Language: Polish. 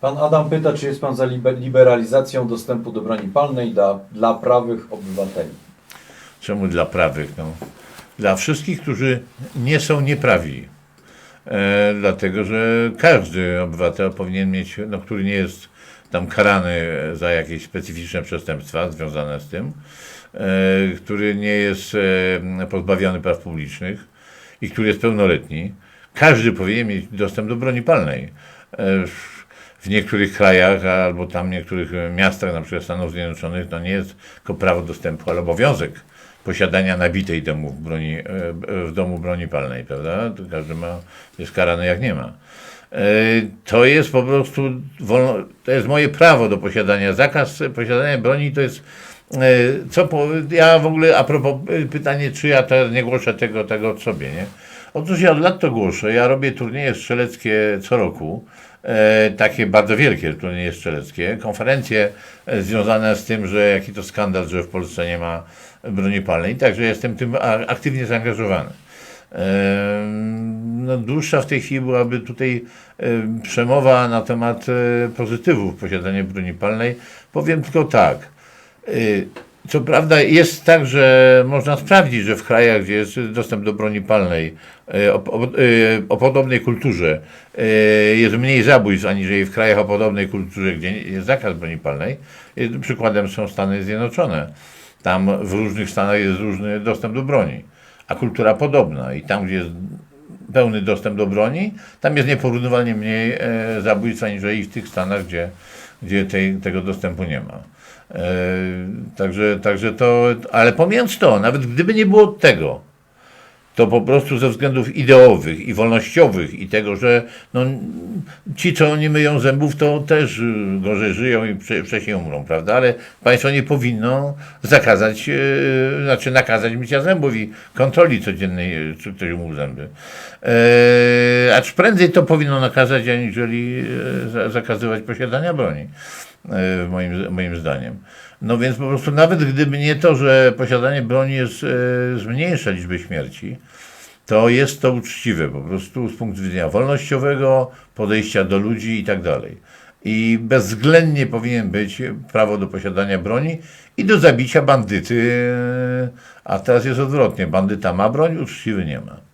Pan Adam pyta, czy jest Pan za liber- liberalizacją dostępu do broni palnej dla, dla prawych obywateli. Czemu dla prawych? No, dla wszystkich, którzy nie są nieprawi. E, dlatego, że każdy obywatel powinien mieć, no, który nie jest tam karany za jakieś specyficzne przestępstwa związane z tym, e, który nie jest e, pozbawiony praw publicznych i który jest pełnoletni, każdy powinien mieć dostęp do broni palnej. E, w niektórych krajach albo tam w niektórych miastach, na przykład Stanów Zjednoczonych, to nie jest tylko prawo dostępu, ale obowiązek posiadania nabitej domu broni, e, w domu broni palnej, prawda? To każdy ma, jest karany jak nie ma. E, To jest po prostu, wolno, to jest moje prawo do posiadania. Zakaz posiadania broni to jest, e, co ja w ogóle, a propos pytanie, czy ja teraz nie głoszę tego, tego od sobie, nie? Otóż ja od lat to głoszę, ja robię turnieje strzeleckie co roku, e, takie bardzo wielkie turnieje strzeleckie, konferencje e, związane z tym, że jaki to skandal, że w Polsce nie ma broni palnej, także jestem tym aktywnie zaangażowany. Em, No, dłuższa w tej chwili byłaby tutaj em, przemowa na temat e, pozytywów posiadania broni palnej. Powiem tylko tak. Co prawda jest tak, że można sprawdzić, że w krajach, gdzie jest dostęp do broni palnej y, o, o, y, o podobnej kulturze y, jest mniej zabójstw aniżeli w krajach o podobnej kulturze, gdzie jest zakaz broni palnej. Przykładem są Stany Zjednoczone. Tam w różnych stanach jest różny dostęp do broni, a kultura podobna. I tam, gdzie jest pełny dostęp do broni, tam jest nieporównywalnie mniej e, zabójstw aniżeli w tych stanach, gdzie, gdzie tej, tego dostępu nie ma. E, także, także to, ale pomijając to, nawet gdyby nie było tego, to po prostu ze względów ideowych i wolnościowych i tego, że no, ci, co nie myją zębów, to też y, gorzej żyją i wcze- wcześniej umrą, prawda? Ale państwo nie powinno zakazać, yy, znaczy nakazać mycia zębów i kontroli codziennej, y, czy ktoś umył zęby. Yy, acz prędzej to powinno nakazać, aniżeli za- zakazywać posiadania broni, moim, moim zdaniem. No więc po prostu nawet gdyby nie to, że posiadanie broni jest, yy, zmniejsza liczbę śmierci, to jest to uczciwe po prostu z punktu widzenia wolnościowego, podejścia do ludzi i tak dalej. I bezwzględnie powinien być prawo do posiadania broni i do zabicia bandyty, a teraz jest odwrotnie. Bandyta ma broń, uczciwy nie ma.